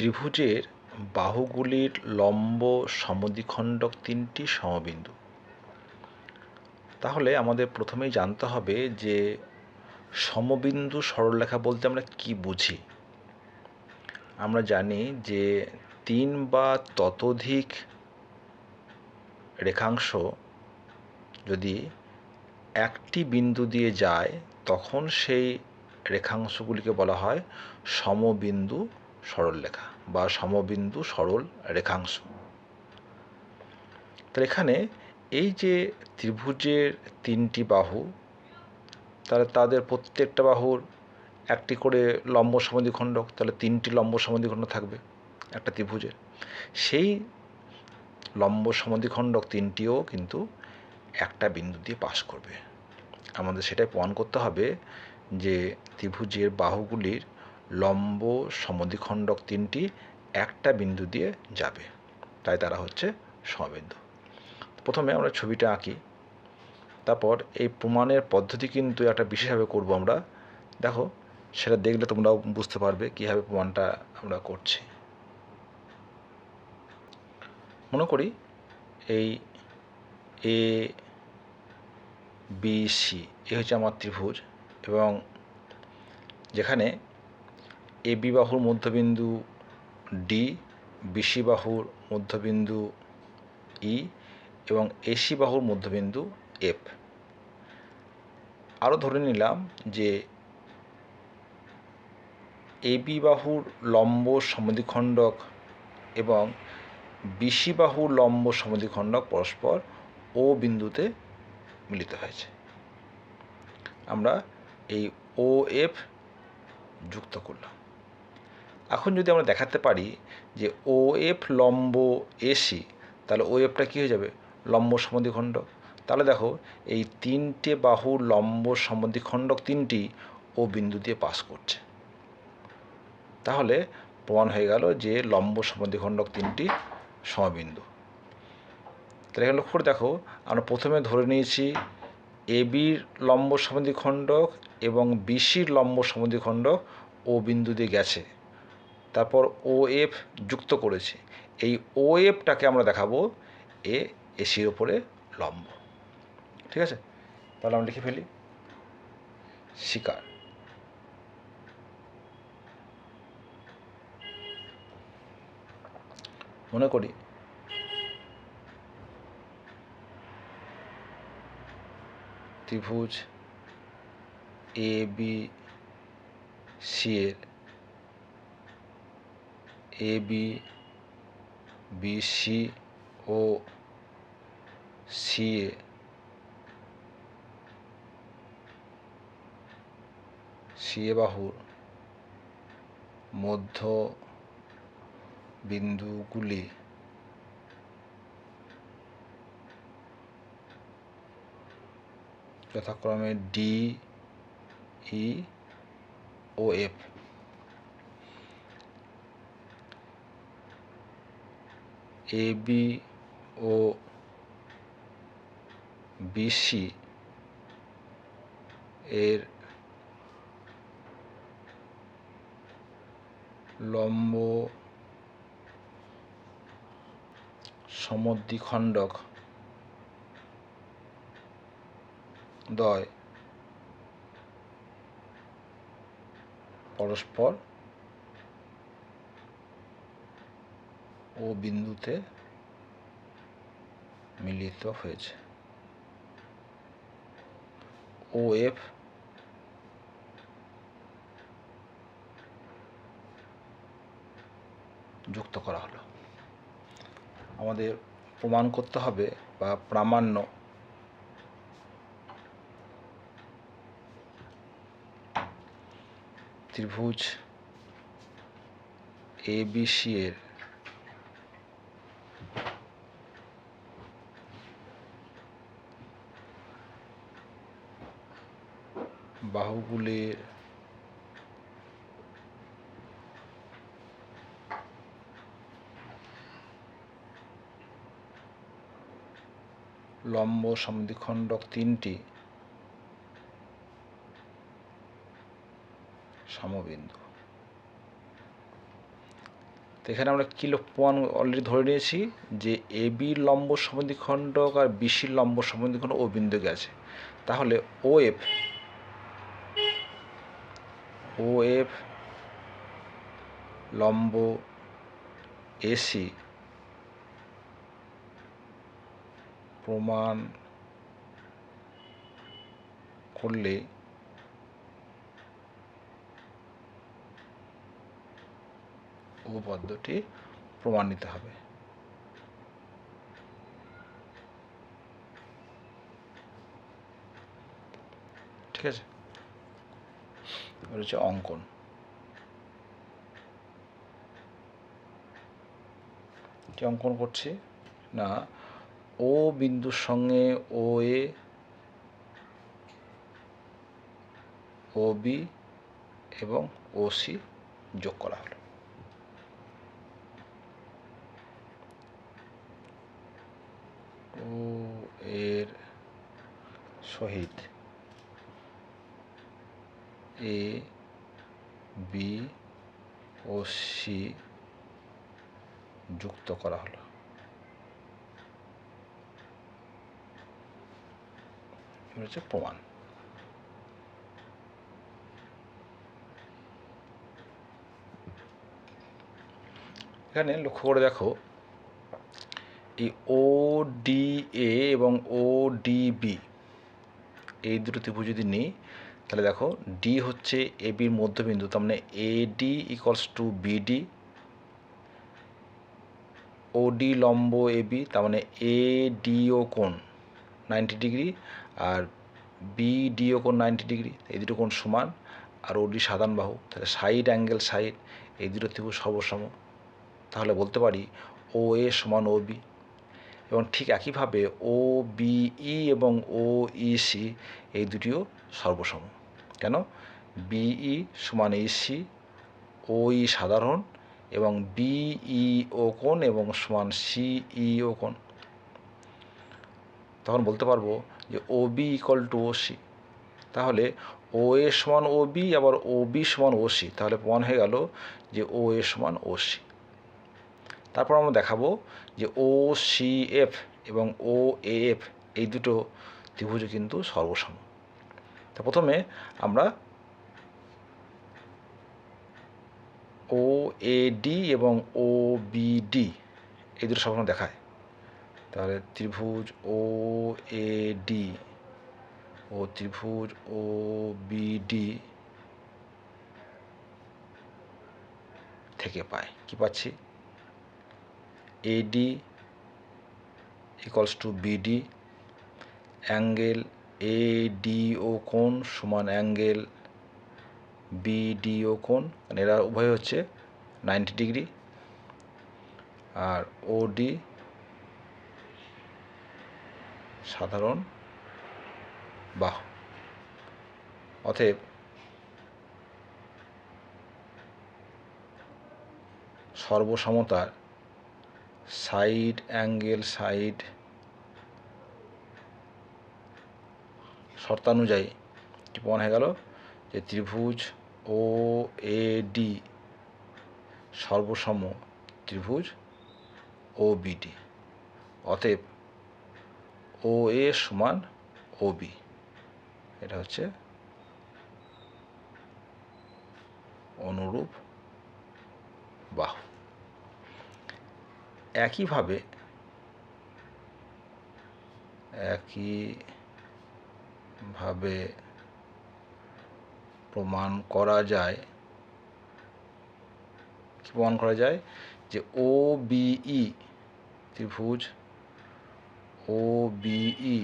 ত্রিভুজের বাহুগুলির লম্ব সমদ্বিখণ্ডক তিনটি সমবিন্দু। তাহলে আমাদের প্রথমেই জানতে হবে যে সমবিন্দু সরলরেখা বলতে আমরা কি বুঝি? আমরা জানি যে তিন বা ততোধিক রেখাংশ যদি একটি বিন্দু দিয়ে যায়, তখন সেই রেখাংশগুলিকে বলা হয় সমবিন্দু সরলরেখা বা সমবিন্দু সরল রেখাংশ। তাহলে এখানে এই যে ত্রিভুজের তিনটি বাহু, তাহলে তাদের প্রত্যেকটা বাহুর একটি করে লম্ব সমদ্বিখণ্ডক তাহলে তিনটি লম্ব সমদ্বিখণ্ডক থাকবে একটা ত্রিভুজের। সেই লম্ব সমদ্বিখণ্ডক তিনটিও কিন্তু একটা বিন্দু দিয়ে পাস করবে। আমাদের সেটাই প্রমাণ করতে হবে যে ত্রিভুজের বাহুগুলির লম্ব সমদ্বিখণ্ডক তিনটি একটা বিন্দু দিয়ে যাবে। তাই তারা হচ্ছে সমবিন্দু প্রথমে আমরা ছবিটা আঁকি। তারপর এই প্রমাণের পদ্ধতি কিন্তু একটা বিশেষভাবে করব আমরা। দেখো, সেটা দেখলে তোমরাও বুঝতে পারবে কীভাবে প্রমাণটা আমরা করছি। মনে করি এই এ বি সি এ হচ্ছে আমার ত্রিভুজ এবং যেখানে এ বাহুর মধ্যবিন্দু ডি বিসি বাহুর মধ্যবিন্দু ই এবং এসি বাহুর মধ্যবিন্দু এফ। আরও ধরে নিলাম যে এ বাহুর লম্ব সমদ্বিখণ্ডক এবং বিসি বাহুর লম্ব সমদ্বিখণ্ডক পরস্পর ও বিন্দুতে মিলিত হয়েছে। আমরা এই ও, এফ যুক্ত করলাম। এখন যদি আমরা দেখাতে পারি যে ও এফ লম্ব এসি তাহলে ও এফটা কী হয়ে যাবে? লম্ব সমদ্বিখণ্ডক তাহলে দেখো, এই তিনটে বাহু লম্ব সমদ্বিখণ্ডক তিনটি ও বিন্দু দিয়ে পাস করছে। তাহলে প্রমাণ হয়ে গেল যে লম্ব সমদ্বিখণ্ডক তিনটি সমবিন্দু। তাহলে এখানে লক্ষ্য করে দেখো, আমরা প্রথমে ধরে নিয়েছি এ বির লম্ব সমদ্বিখণ্ডক এবং বিসির লম্ব সমদ্বিখণ্ডক ও বিন্দু দিয়ে গেছে। তারপর ও এফ যুক্ত করেছে। এই ও এফটাকে আমরা দেখাবো এ এসির ওপরে লম্ব। ঠিক আছে? তাহলে আমরা লিখে ফেলি। শিকার। মনে করি। ত্রিভুজ এ বি সি এর A B B C O C A C A বাহুর মধ্য বিন্দুগুলি। যথাক্রমে ডি ই ও এফ এ বি ও বিসি এর লম্ব সমদ্বিখণ্ডক দয় পরস্পর ও বিন্দুতে মিলিত হয়েছে। ও এফ যুক্ত করা হলো। আমাদের প্রমাণ করতে হবে বা প্রামাণ্য ত্রিভুজ এ বি সি এর বাহুগুলির লম্ব সমদ্বিখণ্ডক তিনটি সমবিন্দু। এখানে আমরা কি লো- প্রমাণ অলরেডি ধরে নিয়েছি যে এ বি লম্ব সমদ্বিখণ্ডক আর বিসির লম্ব সমদ্বিখণ্ডক ও বিন্দুকে আছে। তাহলে ও এফ ও এফ লম্ব এসি প্রমাণ করলে উপপাদ্যটি প্রমাণিত হবে। ঠিক আছে? এবার হচ্ছে অঙ্কন। কি অঙ্কন করছি? না, ও বিন্দুর সঙ্গে ও এ, ও বি এবং ও সি যোগ করা হলো। ও এর সহিত এ, বি ও সি যুক্ত করা হলো। হচ্ছে প্রমাণ। এখানে লক্ষ্য করে দেখো, এই ও ডি এ এবং ও ডি বি, এই দুটো ত্রিভুজ যদি নিই তাহলে দেখো ডি হচ্ছে এ বির মধ্যবিন্দু, তার মানে A D equals to BD D লম্ব এ বি তার মানে এ ডিও কোণ নাইনটি ডিগ্রি আর বি ডিও কোণ নাইনটি ডিগ্রি এই দুটো কোণ সমান। আর ওডি সাধারণ বাহু, তাহলে সাইড অ্যাঙ্গেল সাইড এই দুটো ত্রিভুজ সর্বসম। তাহলে বলতে পারি ও এ সমান ও বি এবং ঠিক একইভাবে ও বিই এবং ও ই সি এই দুটিও সর্বসম। কেন? বিই সমান ইসি ও ই সাধারণ এবং বিই ও কোণ এবং সমান সিই ও কোণ। তখন বলতে পারব যে O B equal to O C তাহলে ও এ সমান ও বি আবার ও বি সমান ও সি তাহলে প্রমাণ হয়ে গেল যে ও এ সমান ও সি তারপর আমরা দেখাবো যে ও সি এফ এবং ও এ এফ এই দুটো ত্রিভুজ কিন্তু সর্বসম। তা প্রথমে আমরা ও এ ডি এবং ও বি ডি এই দুটো সবসময় দেখায় তাহলে ত্রিভুজ ও এ ডি ও ত্রিভুজ ও বি ডি থেকে পাই। কি পাচ্ছি? AD equals to BD angle ADO কোণ সমান অ্যাঙ্গেল BDO কোণ মানে এরা উভয় হচ্ছে নাইনটি ডিগ্রি। আর OD সাধারণ বাহু। অতএব সর্বসমতার সাইড অ্যাঙ্গেল সাইড শর্তানুযায়ী কি প্রমাণ হয়ে গেল যে ত্রিভুজ ও এ ডি সর্বসম ত্রিভুজ ও বিডি অতএব ও এ সমান ও বি। এটা হচ্ছে অনুরূপ বাহু। একইভাবে একইভাবে প্রমাণ করা যায়, কি প্রমাণ করা যায়? যে ও বিই ত্রিভুজ ও বিই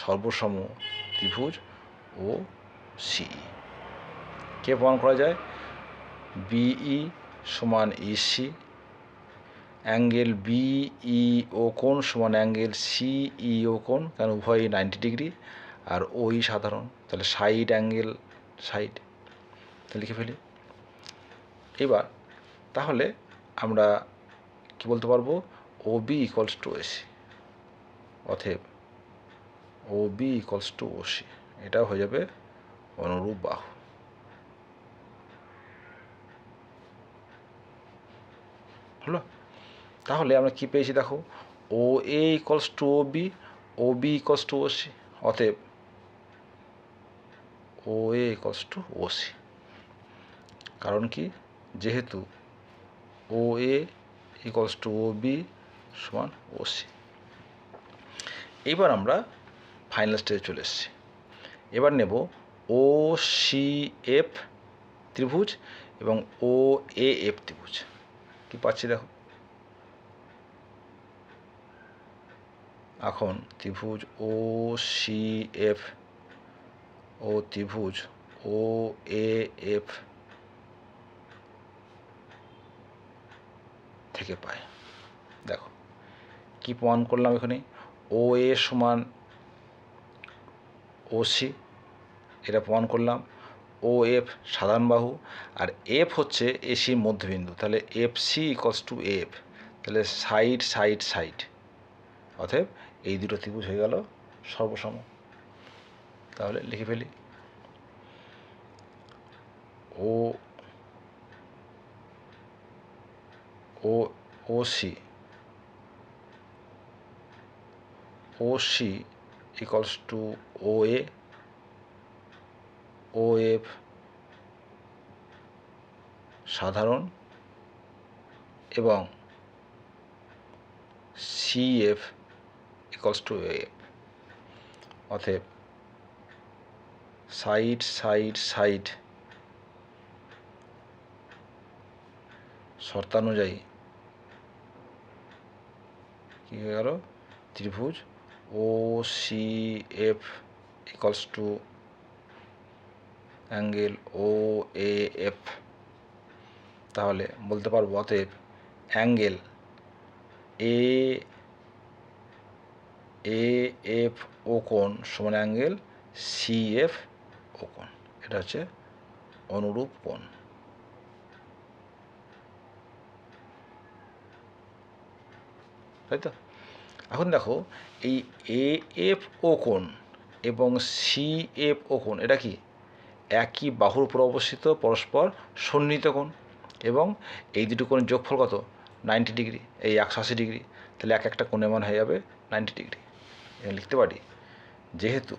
সর্বসম ত্রিভুজ ও সিই কে প্রমাণ করা যায়? বিই সমান ইসি অ্যাঙ্গেল বিই ও কোণ সমান অ্যাঙ্গেল সিই ও কোণ, কারণ উভয়ই নাইনটি ডিগ্রি আর ওই সাধারণ, তাহলে সাইড অ্যাঙ্গেল সাইড লিখে ফেলি। এবার, তাহলে আমরা কি বলতে পারব? O B equals to AC অথেব O B equals to OC এটাও হয়ে যাবে অনুরূপ বাহু। হলো? তাহলে আমরা কি পেয়েছি দেখো? O A equals to O B O B equals to O C অতএব O A equals to O C কারণ কি? যেহেতু ও এ ইকলস ও বি সমান ও সি এবার আমরা ফাইনাল স্টেজে চলে এসেছি। এবার নেব ও সি এফ ত্রিভুজ এবং ও এ এফ ত্রিভুজ। কি পাচ্ছি দেখো? এখন ত্রিভুজ ও সি এফ ও ত্রিভুজ, ও, এ, এফ থেকে পায়। দেখো কি প্রমাণ করলাম এখানে ও, এ সমান ও, সি, এটা প্রমাণ করলাম। ও, এফ সাধারণ বাহু, আর এফ হচ্ছে এসির মধ্যবিন্দু। তাহলে F, C equals to F. তাহলে সাইড সাইড সাইড অতএব এই দুটো ত্রিভুজ হয়ে গেল সর্বসম। তাহলে লিখে ফেলি। O O O C O C equals to O A O F সাধারণ এবং C F equals to F অতএব সাইড সাইড সাইড। শর্তানুযায়ী। কী হয়ে গেল? ত্রিভুজ O C F equals to angle O A F তাহলে বলতে পারব অতএব অ্যাঙ্গেল এ এ এফ ও কোণ সমান অ্যাঙ্গেল সি এফ কোণ। এটা হচ্ছে অনুরূপ কোণ। তাই তো এখন দেখো, এই এ এফ ও কোণ এবং সি এফ ও কোণ, এটা কি? একই বাহুর উপর অবস্থিত, পরস্পর সন্নিহিত কোণ এবং এই দুটো কোণের যোগফল কত? Ninety degree. এই একশো আশি ডিগ্রি। তাহলে এক একটা কোণের মান হয়ে যাবে নাইনটি ডিগ্রি। লিখতে পারি, যেহেতু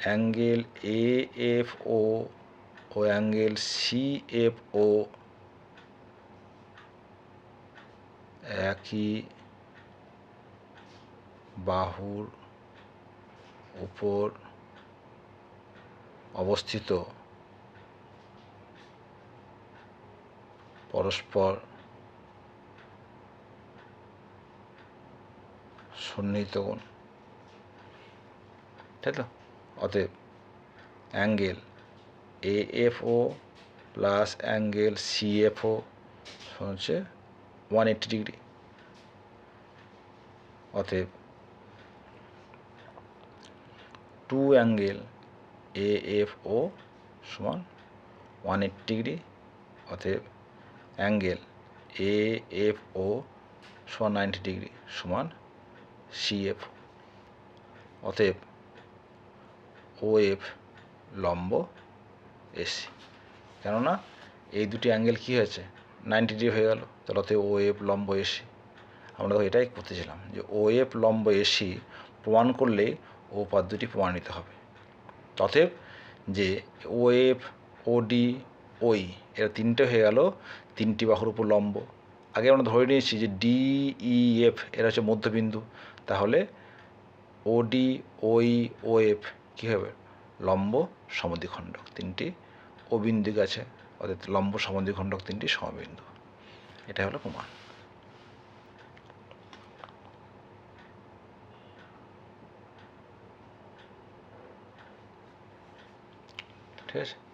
অ্যাঙ্গেল এ এফ ও ও অ্যাঙ্গেল সি এফ ও একই বাহুর উপর অবস্থিত। পরস্পর সন্নিহিত তাই তো? অতএব angle A F O plus angle C F O হচ্ছে ওয়ান এইট্টি ডিগ্রি অতএব two angle A F O সমান ওয়ান এইট্টি ডিগ্রি অতএব অ্যাঙ্গেল এ এফ ও সমান নাইনটি ডিগ্রি সমান সি এফ অতএব ও এফ লম্ব এসি। কেননা এই দুটি অ্যাঙ্গেল কী হয়েছে? নাইনটি ডিগ্রি হয়ে গেল, তাহলে অতএব ও এফ লম্ব এসি। আমরা তো এটাই করতেছিলাম যে ও এফ লম্ব এসি প্রমাণ করলে ও পদ দুটি প্রমাণিত হবে। অতএব যে ও এফ ওডি, ওই, এরা তিনটে হয়ে গেল, তিনটি বাহুর উপর লম্ব। আগে আমরা ধরে নিয়েছি যে ডি, ই, এফ, এরা হচ্ছে মধ্যবিন্দু। তাহলে ওডি, ওই ও এফ কী হবে? লম্ব সমদ্বিখণ্ডক তিনটি। অবিন্দিক বিন্দু আছে, অর্থাৎ লম্ব সমদ্বিখণ্ডক তিনটি সমবিন্দু। এটা হলো প্রমাণ। ঠিক আছে?